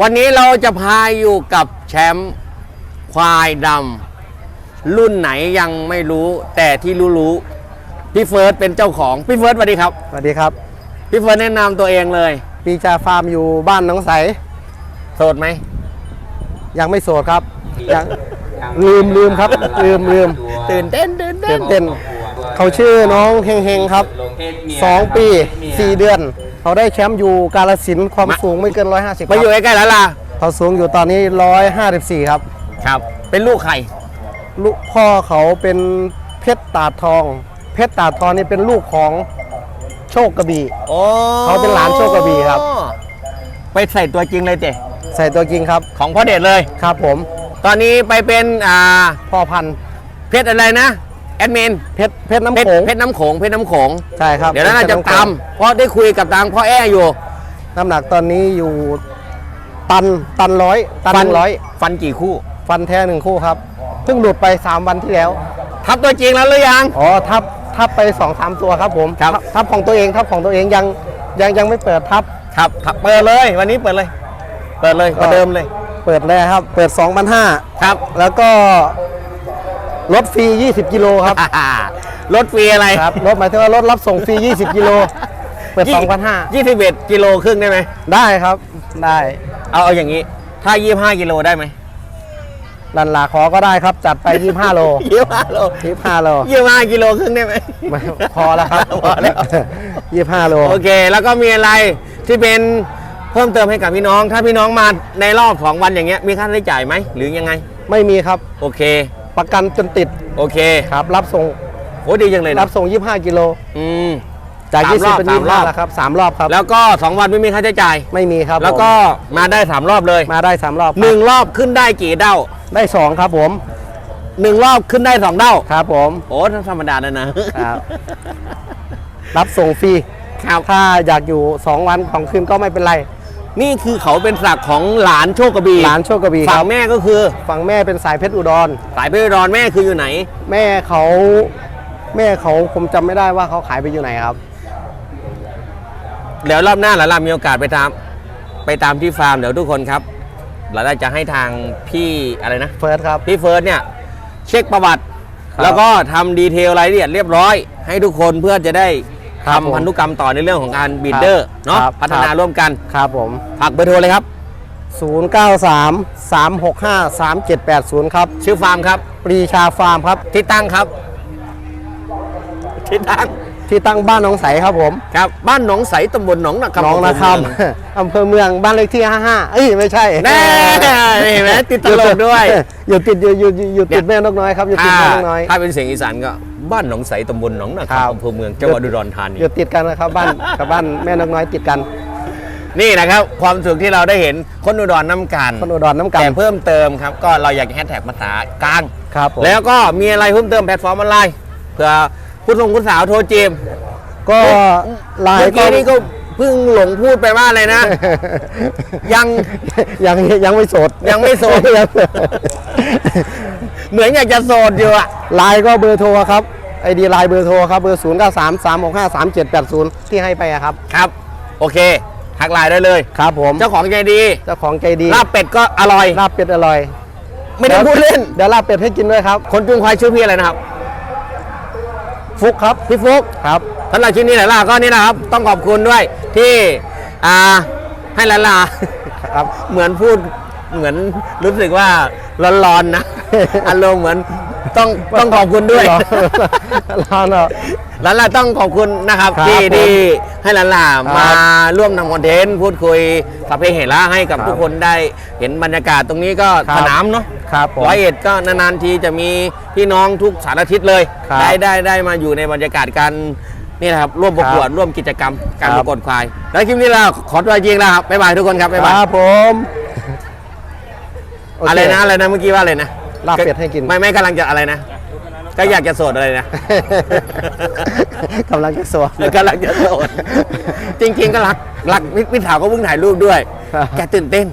วันนี้เราจะพาอยู่กับแชมป์ควายดำรุ่นไหนยังไม่รู้ แต่ที่รู้รู้ๆพี่เฟิร์สเป็นเจ้าของพี่เฟิร์สสวัสดีครับสวัสดีครับ พี่เฟิร์สแนะนำตัวเองเลยปีชาฟาร์มอยู่บ้านหน้องใส โสดไหมยังไม่โสดครับยังลืมลืมครับ ลืมลืมตื่นเต้นตื่นเต้ตื่นนเต้นเขาชื่อน้องเฮงเฮงครับสองปีสี่เดือน เขาได้แชมป์อยู่กาลสินธุ์ความสูงไม่เกิน 150มาอยู่ใกล้ๆแล้วล่ะเขาสูงอยู่ตอนนี้ 154 ครับ ครับ เป็นลูกใครลูกพ่อเขาเป็นเพชรตาดทอง เพชรตาดทองนี่เป็นลูกของโชคกระบี่ โอ้เขาเป็นหลานโชคกระบี่ครับ ไปใส่ตัวจริงเลยเจใส่ตัวจริงครับ ของพ่อเดชเลย ครับผม ตอนนี้ไปเป็นอ่าพ่อพันธุ์เพชรอะไรนะ แอดมินเพชรเพชรน้ำเพชรโขงเพชรน้ำโขงเพชรน้ำโขงใช่ครับเดี๋ยวนั้นน่าจะพชรำโขงตามเพราะได้คุยกับทางพ่อแอ้อยู่น้ำหนักตอนนี้อยู่ตันตันร้อยตันหนึ่งร้อยฟันกี่คู่ ฟันแท้หนึ่งคู่ครับเพิ่งหลุดไป 3 วันที่แล้ว ทับตัวจริงแล้วหรือยัง อ๋อทับทับไป2อสามตัวครับผมครับ ทัทับของตัวเองทับของตัวเองยังยังยังไม่เปิดทับ ครับทับเปิดเลยวันนี้เปิดเลย เปิดเลยก็ ประเดิมเลย เปิดเลยครับ เปิด 2,500 ครับ แล้วก็ ลดฟรี 20 กิโลครับ รถฟรีอะไรครับ รถหมายถึงว่ารถรับส่งฟรี 20 กิโล เปิด 2,500ยี่สิบเอ็ดกิโลครึ่งได้ไหม ได้ครับ ได้ เอาเอาอย่างนี้ ถ้ายี่ห้ากิโลได้ไหมลันลาขอก็ได้ครับ จัดไป 25 โลยี่ห้าโล 25 โลยี่ห้ากิโลครึ่งได้ไหมไม่พอแล้วครับ พอแล้ว 25 โล โอเค แล้วก็มีอะไรที่เป็นเพิ่มเติมให้กับพี่น้อง ถ้าพี่น้องมาในรอบของวันอย่างเงี้ย มีค่าใช้จ่ายไหม หรือยังไง ไม่มีครับ โอเค ประกันจนติดโอเคครับรับส่งโอ้ดีจังเลยรันะบส่ง 25 กิโลอืม จากสามรอบ20เป็นสามรอบ25แล้วครับ3รอบครับแล้วก็ 2 วันไม่มีค่าใช้จ่าย ไม่มีครับแล้วก็ผมมาได้ 3 รอบเลยมาได้3รอบครับหนึ่งรอบขึ้นได้กี่เด้าได้2ครับผมหนึ่งรอบขึ้นได้สองเด้าครับผมโอ้ธรรมดานะนะครับ รับส่งฟรีครับ ถ้าอยากอยู่ 2 วันของคืนก็ไม่เป็นไร นี่คือเขาเป็นศักดิ์ของหลานโชคกระบีหลานโชคกระบี่คฝั่รังบแม่ก็คือฝั่งแม่เป็นสายเพชรอุดร สายเพชรดอนแม่คืออยู่ไหน แม่เขาแม่เขาผมจำไม่ได้ว่าเขาขายไปอยู่ไหนครับ เดี๋ยวรอบหน้าหลานๆมีโอกาสไปตาม ไปตามที่ฟาร์มเดี๋ยวทุกคนครับหลานๆจะให้ทางพี่อะไรนะ เฟิร์สครับ พี่เฟิร์สเนี่ยเช็คประวัติ ครับ แล้วก็ทำดีเทลรายละเอียดเรียบร้อย ให้ทุกคนเพื่อจะได้ ครับผมทำพันธุกรรมต่อในเรื่องของการบีดเดอร์เนาะครับ พัฒนาครับร่วมกันครับผม ฝากเบอร์โทรเลยครับ 093 365 3780 ครับ ชื่อฟาร์มครับ ปรีชาฟาร์มครับ ที่ตั้งครับ ที่ตั้ง ที่ตั้งบ้านหนองใสครับผม ครับ บ้านหนองใสตำบลหนองนาคำน้องนะครับอำเภอเมืองอำเภอเมืองบ้านเลขที่ 55 เอ้ยไม่ใช่แน่เห็นไหมติดตลกด้วยอยู่ติดอยู่อยู่อยู่ติดเนี่ยแม่นกน้อยครับอยู่ติดถ้าแม่นกน้อยถ้าเป็นเสียงอีสานก็บ้านหนองใสตำบลหนองนาครัคำบอำเภอเมืองจังหวัดอุดรธานีอยู่ติดกันนะครับบ้านกับบ้านแม่นกน้อยติดกันนี่นะครับ ความสุขที่เราได้เห็นคนอุดรน้ำกันคนอุดรน้ำกันแต่เพิ่มเติมครับ ก็เราอยากจะแฮชแท็กภาษากลางครับผมแล้วก็มีอะไรเพิ่มเติมแพลตฟอร์มออนไลน์เผื่อ ผู้ทรงคุณสาวโทรจีมก็ไลเมื่อน์ก็ กี้นี่ก็เพิ่งหลงพูดไปว่าอะไรนะ ยัง ยังยังไม่โสดยังไม่โสด ยังเหมือนอยากจะโสดอยู่อะไลน์ก็เบอร์โทรครับไอดีไลน์เบอร์โทรครับเบอร์ 0 9 3 3 6 5 3 7 8 0 ที่ให้ไปอะครับ ครับ โอเคทักไลน์ได้เลย ครับผมเจ้าของใจดีเจ้าของใจดีลาบเป็ดก็อร่อย ลาบเป็ดอร่อยไม่ได้พูดเล่น เดี๋ยวลาบเป็ดให้กินด้วยครับ คนจุงควายชื่อพี่อะไรนะครับ ฟุกครับพี่ฟุกครับสำหรับชิ้นนี้แหละล่ะก็นี่นะครับ ต้องขอบคุณด้วยที่อ่าให้ละลาครับเหมือนพูดเหมือนรู้สึกว่าร้อนๆนะอารมณ์เหมือนต้องต้องขอบคุณด้วยรอรอ เนาะลาลาต้องขอบคุณนะครับครับที่ผมที่ให้ลาลาครับมาร่วมทำคอนเทนต์พูดคุยสัพเพเหระให้กับครับทุกคนได้เห็นบรรยากาศตรงนี้ก็ครับ สนามเนาะครับผม ร้อยเอ็ดก็นานๆทีจะมีพี่น้องทุกสารทิศเลย ครับได้ได้ได้มาอยู่ในบรรยากาศการนี่นะครับร่วมประกวดร่วมกิจกรรมการคปรับระกวดควาย แล้วคลิปนี้เราขอตัวจริงแล้วครับบ๊ายบายทุกคนครับบ๊ายบายครับผมโเค อะไรนะอะไรนะเมื่อกี้ว่าอะไรนะลาบเป็ดให้กิน ไม่ไม่กำลังจะอะไรนะ ก็อยากจะโสดอะไรนะ กำลังจะสวดกำลังจะโสด จริง ๆ ก็รักรักพี่พี่สาวก็เพิ่งถ่ายรูปด้วย ครับ แกตื่นเต้น